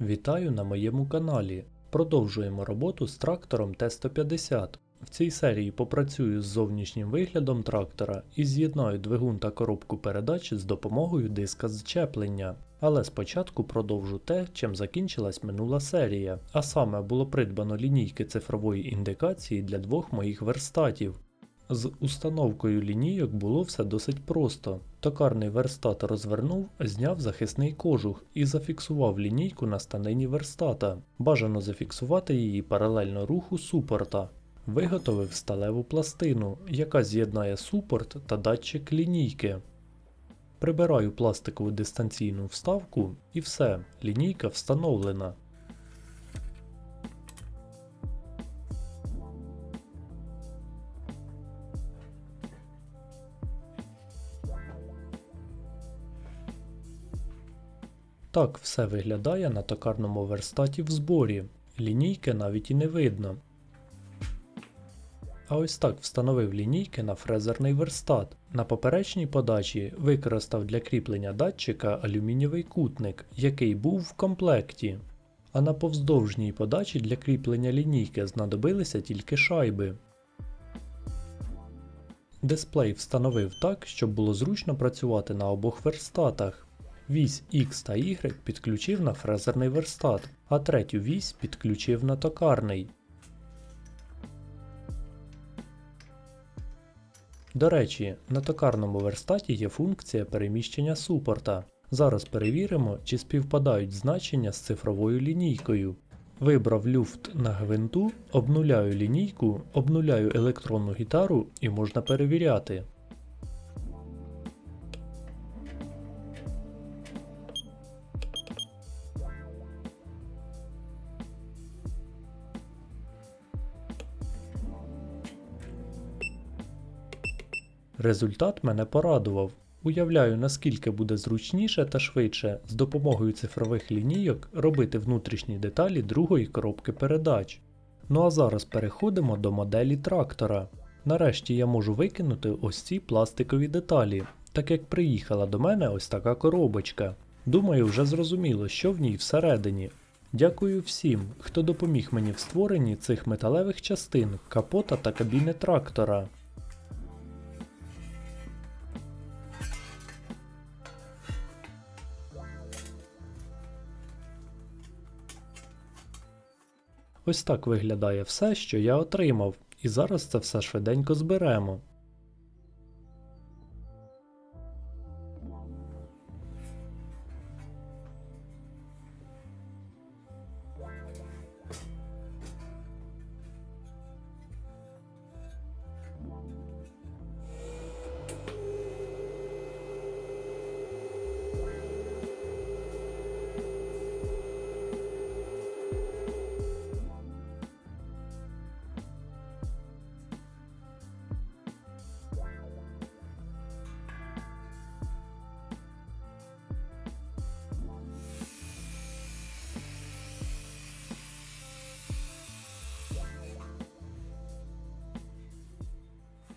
Вітаю на моєму каналі. Продовжуємо роботу з трактором Т-150. В цій серії попрацюю з зовнішнім виглядом трактора і з'єднаю двигун та коробку передач з допомогою диска зчеплення. Але спочатку продовжу те, чим закінчилась минула серія, а саме було придбано лінійки цифрової індикації для двох моїх верстатів. З установкою лінійок було все досить просто. Токарний верстат розвернув, зняв захисний кожух і зафіксував лінійку на станині верстата. Бажано зафіксувати її паралельно руху супорта. Виготовив сталеву пластину, яка з'єднає супорт та датчик лінійки. Прибираю пластикову дистанційну вставку і все, лінійка встановлена. Так все виглядає на токарному верстаті в зборі. Лінійки навіть і не видно. А ось так встановив лінійки на фрезерний верстат. На поперечній подачі використав для кріплення датчика алюмінієвий кутник, який був в комплекті. А на повздовжній подачі для кріплення лінійки знадобилися тільки шайби. Дисплей встановив так, щоб було зручно працювати на обох верстатах. Вісь X та Y підключив на фрезерний верстат, а третю вісь підключив на токарний. До речі, на токарному верстаті є функція переміщення супорта. Зараз перевіримо, чи співпадають значення з цифровою лінійкою. Вибрав люфт на гвинту, обнуляю лінійку, обнуляю електронну гітару і можна перевіряти. Результат мене порадував. Уявляю, наскільки буде зручніше та швидше з допомогою цифрових лінійок робити внутрішні деталі другої коробки передач. Ну а зараз переходимо до моделі трактора. Нарешті я можу викинути ось ці пластикові деталі, так як приїхала до мене ось така коробочка. Думаю, вже зрозуміло, що в ній всередині. Дякую всім, хто допоміг мені в створенні цих металевих частин, капота та кабіни трактора. Ось так виглядає все, що я отримав, і зараз це все швиденько зберемо.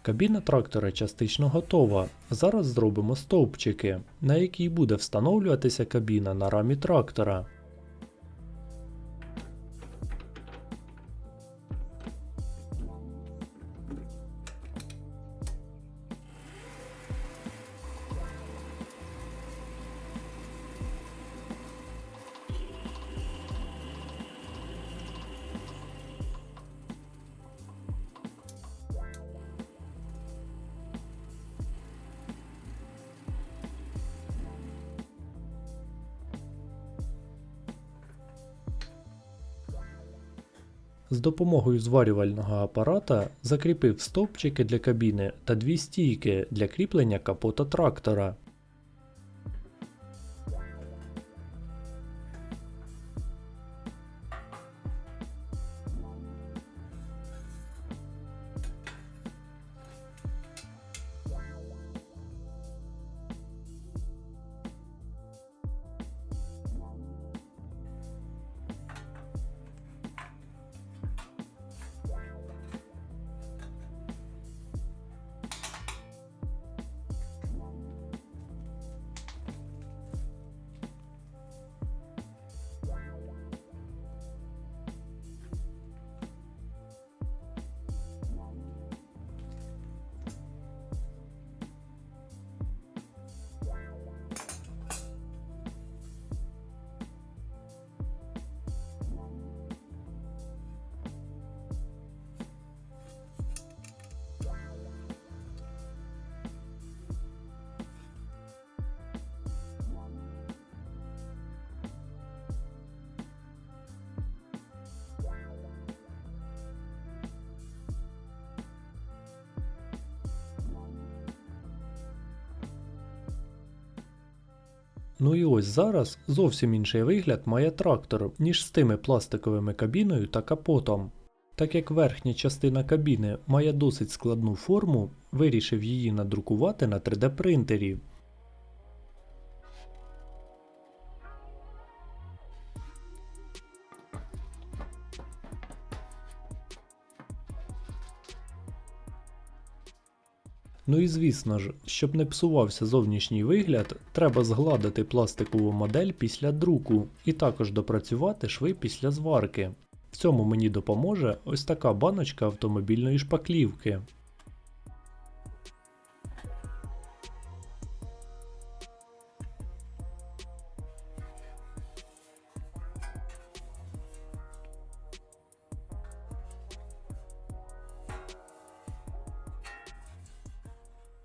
Кабіна трактора частично готова. Зараз зробимо стовпчики, на якій буде встановлюватися кабіна на рамі трактора. З допомогою зварювального апарата закріпив стовпчики для кабіни та дві стійки для кріплення капота трактора. Ну і ось зараз зовсім інший вигляд має трактор, ніж з тими пластиковими кабіною та капотом. Так як верхня частина кабіни має досить складну форму, вирішив її надрукувати на 3D принтері. Ну і звісно ж, щоб не псувався зовнішній вигляд, треба згладити пластикову модель після друку і також допрацювати шви після зварки. В цьому мені допоможе ось така баночка автомобільної шпаклівки.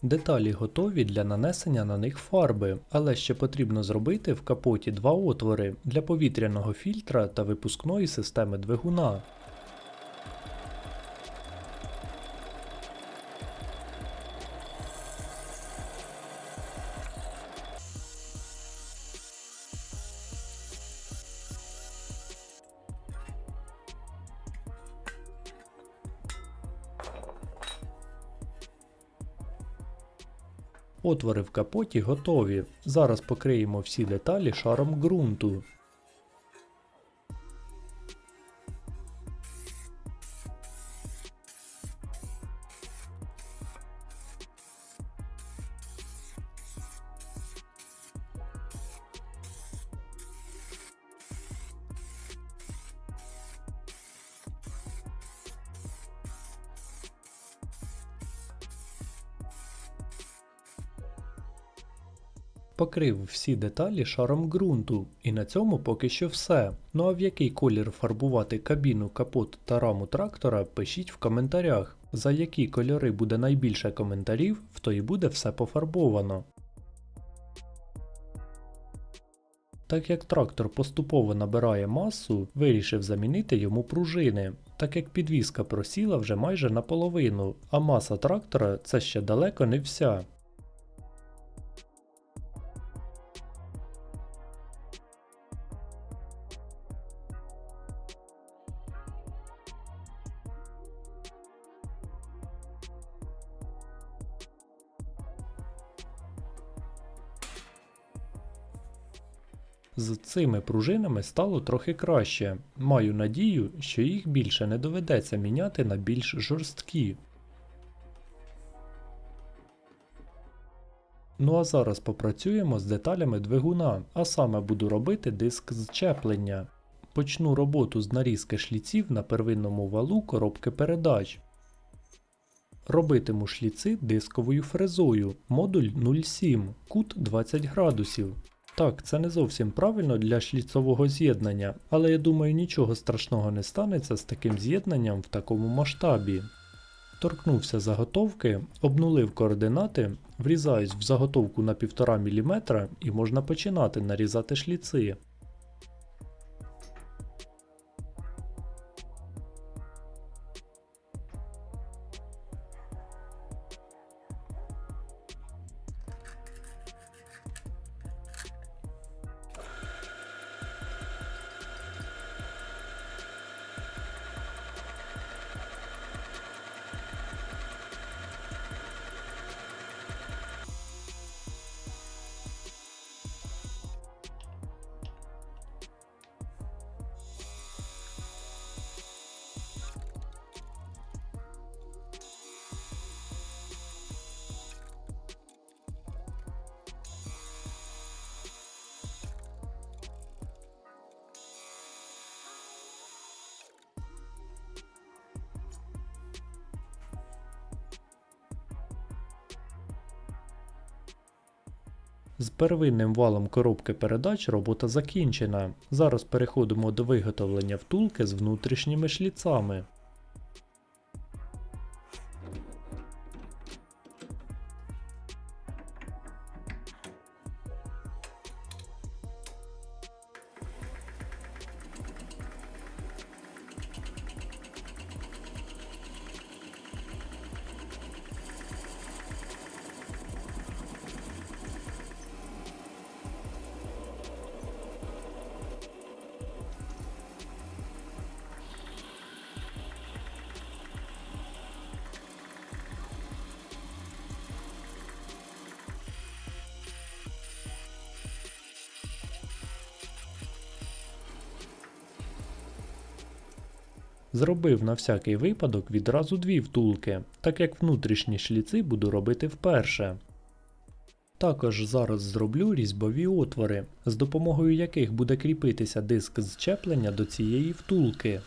Деталі готові для нанесення на них фарби, але ще потрібно зробити в капоті два отвори для повітряного фільтра та випускної системи двигуна. Отвори в капоті готові. Зараз покриємо всі деталі шаром ґрунту. Покрив всі деталі шаром ґрунту, і на цьому поки що все. Ну а в який колір фарбувати кабіну, капот та раму трактора, пишіть в коментарях. За які кольори буде найбільше коментарів, в то і буде все пофарбовано. Так як трактор поступово набирає масу, вирішив замінити йому пружини, так як підвіска просіла вже майже наполовину, а маса трактора це ще далеко не вся. З цими пружинами стало трохи краще. Маю надію, що їх більше не доведеться міняти на більш жорсткі. Ну а зараз попрацюємо з деталями двигуна, а саме буду робити диск зчеплення. Почну роботу з нарізки шліців на первинному валу коробки передач. Робитиму шліци дисковою фрезою, модуль 07, кут 20 градусів. Так, це не зовсім правильно для шліцового з'єднання, але я думаю нічого страшного не станеться з таким з'єднанням в такому масштабі. Торкнувся заготовки, обнулив координати, врізаюсь в заготовку на 1,5 мм і можна починати нарізати шліци. З первинним валом коробки передач робота закінчена. Зараз переходимо до виготовлення втулки з внутрішніми шліцами. Зробив на всякий випадок відразу дві втулки, так як внутрішні шліци буду робити вперше. Також зараз зроблю різьбові отвори, з допомогою яких буде кріпитися диск зчеплення до цієї втулки.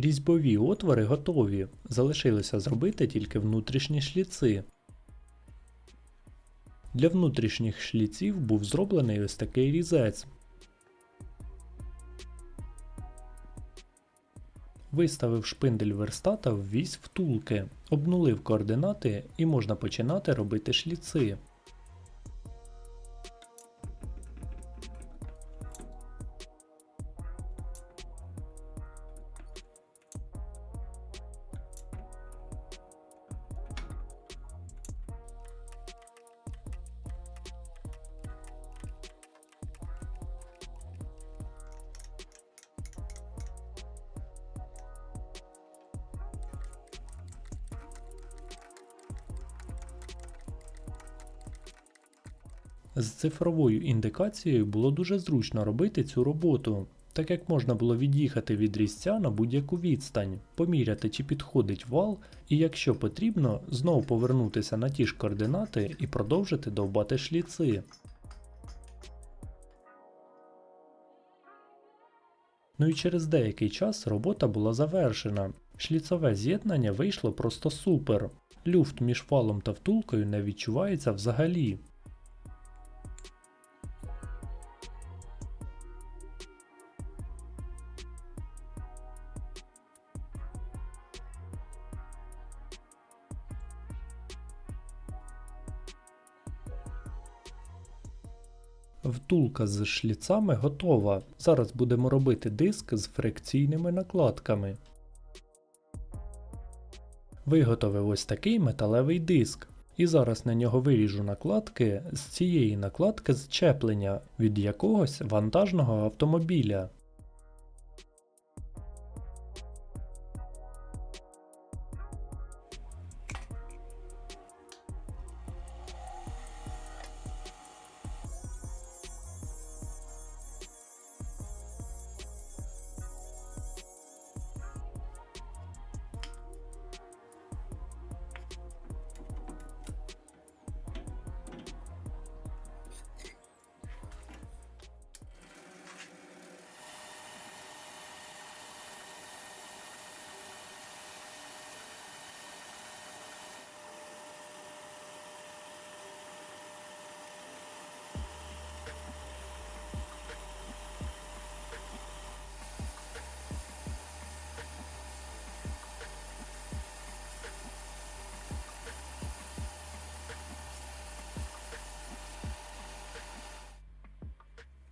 Різьбові отвори готові, залишилося зробити тільки внутрішні шліци. Для внутрішніх шліців був зроблений ось такий різець. Виставив шпиндель верстата в вісь втулки, обнулив координати і можна починати робити шліци. Цифровою індикацією було дуже зручно робити цю роботу, так як можна було від'їхати від різця на будь-яку відстань, поміряти чи підходить вал, і якщо потрібно, знову повернутися на ті ж координати і продовжити довбати шліци. Ну і через деякий час робота була завершена. Шліцове з'єднання вийшло просто супер. Люфт між валом та втулкою не відчувається взагалі. Втулка з шліцами готова. Зараз будемо робити диск з фрикційними накладками. Виготовив ось такий металевий диск. І зараз на нього виріжу накладки з цієї накладки зчеплення від якогось вантажного автомобіля.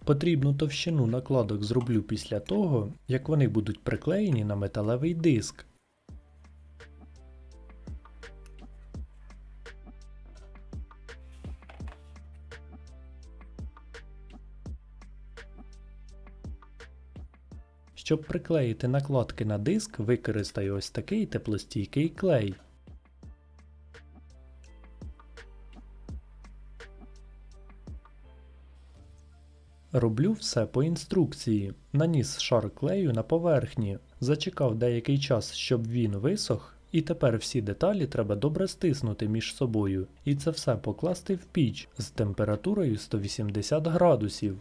Потрібну товщину накладок зроблю після того, як вони будуть приклеєні на металевий диск. Щоб приклеїти накладки на диск, використаю ось такий теплостійкий клей. Роблю все по інструкції. Наніс шар клею на поверхні, зачекав деякий час, щоб він висох, і тепер всі деталі треба добре стиснути між собою, і це все покласти в піч з температурою 180 градусів.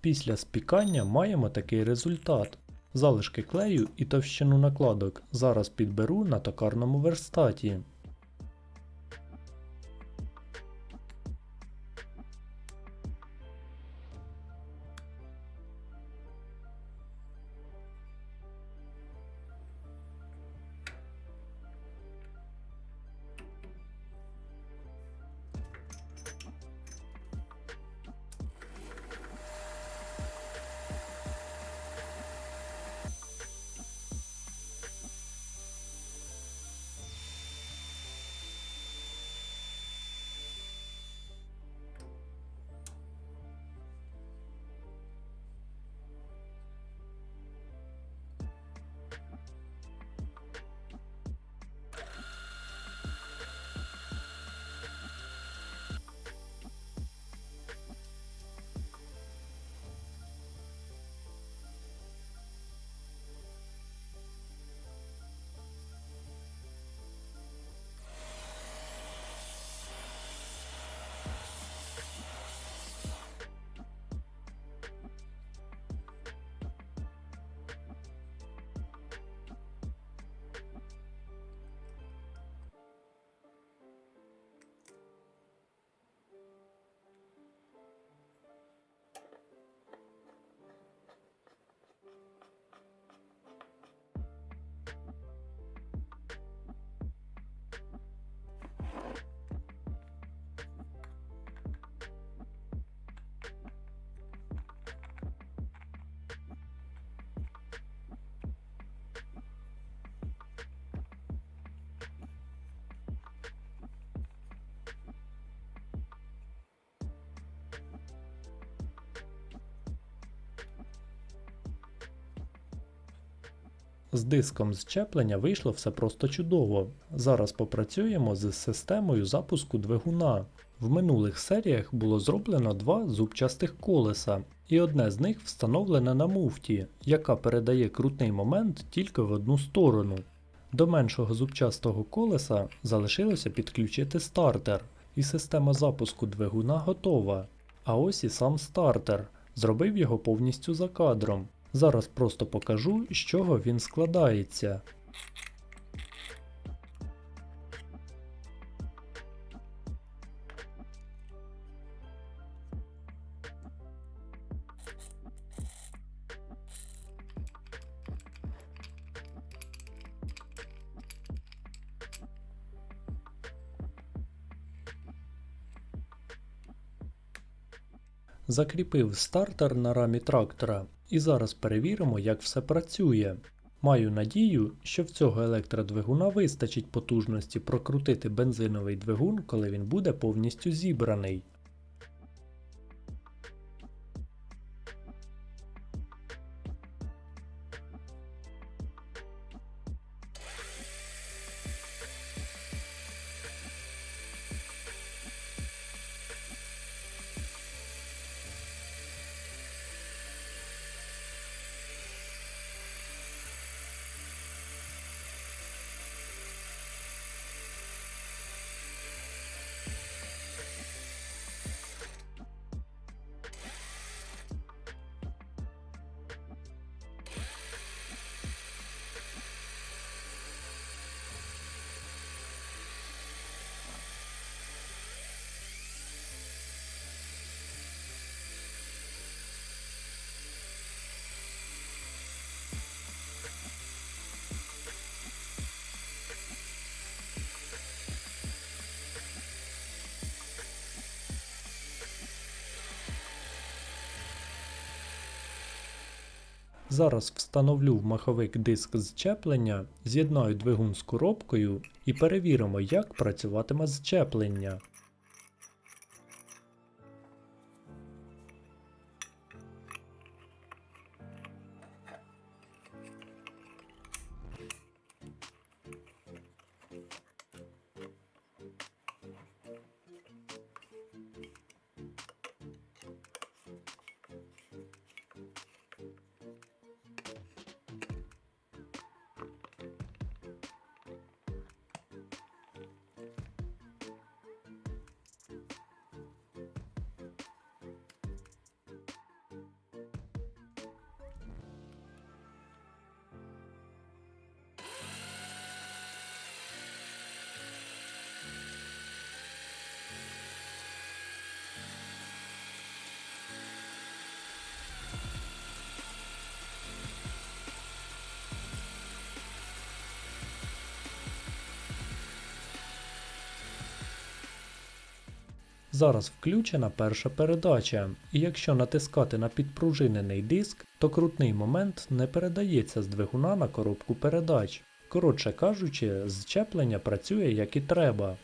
Після спікання маємо такий результат. Залишки клею і товщину накладок зараз підберу на токарному верстаті. З диском зчеплення вийшло все просто чудово. Зараз попрацюємо з системою запуску двигуна. В минулих серіях було зроблено два зубчастих колеса, і одне з них встановлене на муфті, яка передає крутний момент тільки в одну сторону. До меншого зубчастого колеса залишилося підключити стартер, і система запуску двигуна готова. А ось і сам стартер. Зробив його повністю за кадром. Зараз просто покажу, з чого він складається. Закріпив стартер на рамі трактора і зараз перевіримо, як все працює. Маю надію, що в цього електродвигуна вистачить потужності прокрутити бензиновий двигун, коли він буде повністю зібраний. Зараз встановлю в маховик диск зчеплення, з'єднаю двигун з коробкою і перевіримо, як працюватиме зчеплення. Зараз включена перша передача, і якщо натискати на підпружинений диск, то крутний момент не передається з двигуна на коробку передач. Коротше кажучи, зчеплення працює як і треба.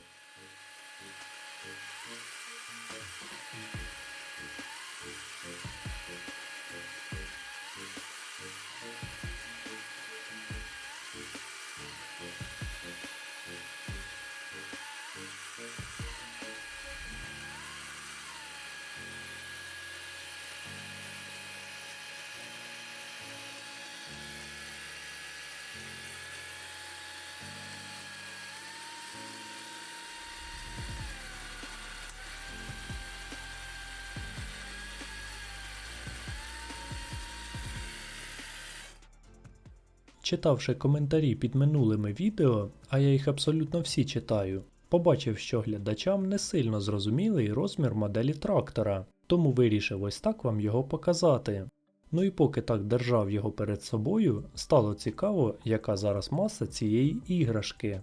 Читавши коментарі під минулими відео, а я їх абсолютно всі читаю, побачив, що глядачам не сильно зрозумілий розмір моделі трактора, тому вирішив ось так вам його показати. Ну і поки так держав його перед собою, стало цікаво, яка зараз маса цієї іграшки.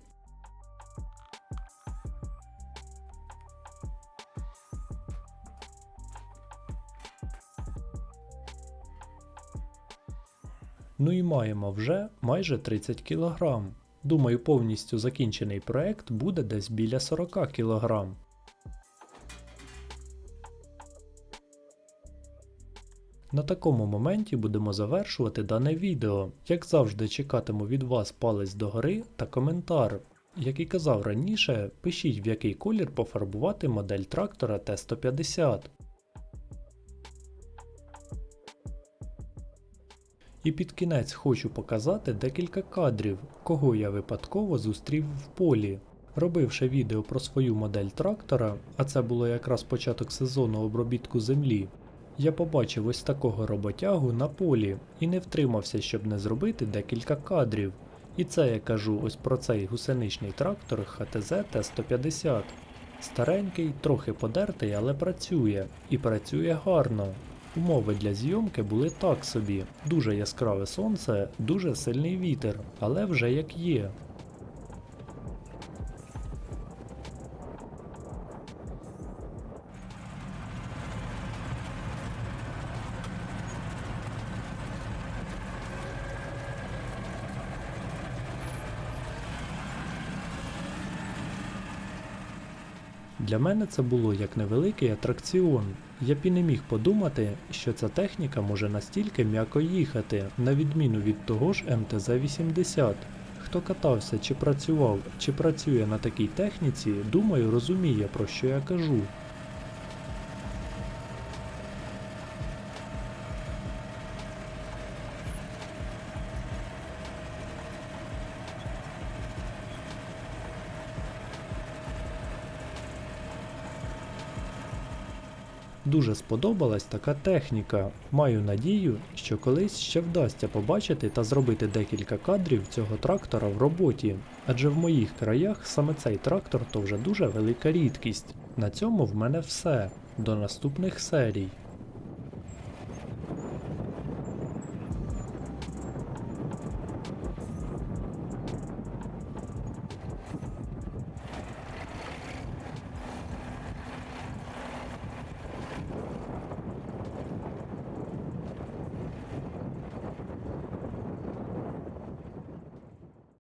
Ну і маємо вже майже 30 кг. Думаю, повністю закінчений проект буде десь біля 40 кг. На такому моменті будемо завершувати дане відео. Як завжди, чекатиму від вас палець догори та коментар. Як і казав раніше, пишіть в який колір пофарбувати модель трактора Т-150. І під кінець хочу показати декілька кадрів, кого я випадково зустрів в полі. Робивши відео про свою модель трактора, а це було якраз початок сезону обробітку землі, я побачив ось такого роботягу на полі і не втримався, щоб не зробити декілька кадрів. І це я кажу ось про цей гусеничний трактор ХТЗ Т-150. Старенький, трохи подертий, але працює. І працює гарно. Умови для зйомки були так собі. Дуже яскраве сонце, дуже сильний вітер, але вже як є. Для мене це було як невеликий атракціон. Я б і не міг подумати, що ця техніка може настільки м'яко їхати, на відміну від того ж МТЗ-80. Хто катався чи працював, чи працює на такій техніці, думаю, розуміє про що я кажу. Дуже сподобалась така техніка. Маю надію, що колись ще вдасться побачити та зробити декілька кадрів цього трактора в роботі, адже в моїх краях саме цей трактор то вже дуже велика рідкість. На цьому в мене все. До наступних серій.